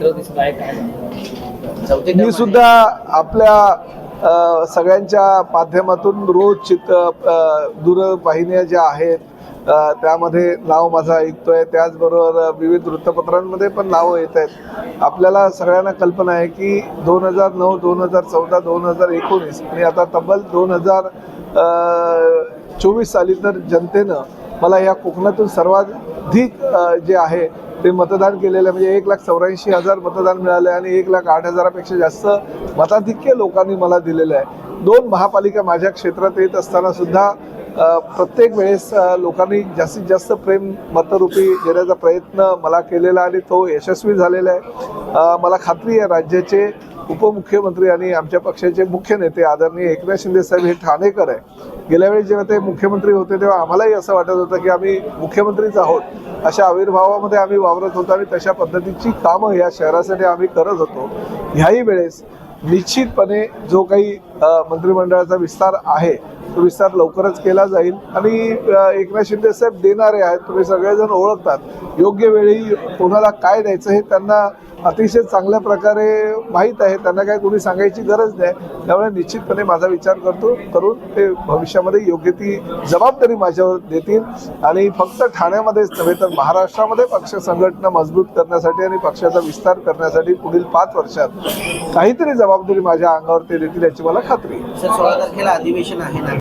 चित्र दिसत आहे काय मी सुद्धा आपल्या सगळ्यांच्या माध्यमातून रोज चित अ, दूरवाहिन्या ज्या आहेत त्यामध्ये नाव माझं ऐकतोय. त्याचबरोबर विविध वृत्तपत्रांमध्ये पण नावं येत आहेत. आपल्याला सगळ्यांना कल्पना आहे की दोन हजार नऊ दोन हजार चौदा दोन हजार एकोणीस आणि आता तब्बल दोन हजार चोवीस साली तर जनतेनं मला या कोकणातून सर्वाधिक अधिक जे आहे ते मतदान केलेलं म्हणजे एक लाख चौऱ्याऐंशी हजार मतदान मिळालं आहे आणि एक लाख आठ हजारापेक्षा जास्त मताधिक्य लोकांनी मला दिलेलं आहे. दोन महापालिका माझ्या क्षेत्रात येत असताना सुद्धा प्रत्येक वेळेस लोकांनी जास्तीत जास्त प्रेम मतरूपी देण्याचा प्रयत्न मला केलेला आणि तो यशस्वी झालेला आहे. मला खात्री आहे राज्याचे उपमुख्यमंत्री आणि आमच्या पक्षाचे मुख्य नेते आदरणीय एकनाथ शिंदे साहेब हे ठाणेकर आहे. गेल्या वेळी जेव्हा ते मुख्यमंत्री होते तेव्हा आम्हालाही असं वाटत होतं की आम्ही मुख्यमंत्रीच आहोत. अशा आविर्भावामध्ये आम्ही वावरत होतो आणि तशा पद्धतीची कामं या शहरासाठी आम्ही करत होतो. ह्याही वेळेस निश्चितपणे जो काही मंत्रिमंडळाचा विस्तार आहे तो विस्तार लवकरच केला जाईल. आणि एकनाथ शिंदे साहेब देणारे आहेत तुम्ही सगळेजण ओळखतात. योग्य वेळी कोणाला काय द्यायचं हे त्यांना अतिशय चांगल्या प्रकारे माहीत आहे. त्यांना काय कोणी सांगायची गरज नाही. त्यामुळे निश्चितपणे माझा विचार करतो करून ते भविष्यामध्ये योग्य ती जबाबदारी माझ्यावर देतील. आणि फक्त ठाण्यामध्येच नव्हे तर महाराष्ट्रामध्ये पक्ष संघटना मजबूत करण्यासाठी आणि पक्षाचा विस्तार करण्यासाठी पुढील पाच वर्षात काहीतरी जबाबदारी माझ्या अंगावर ते देतील याची मला खात्री सोळा तारखेला अधिवेशन आहे ना?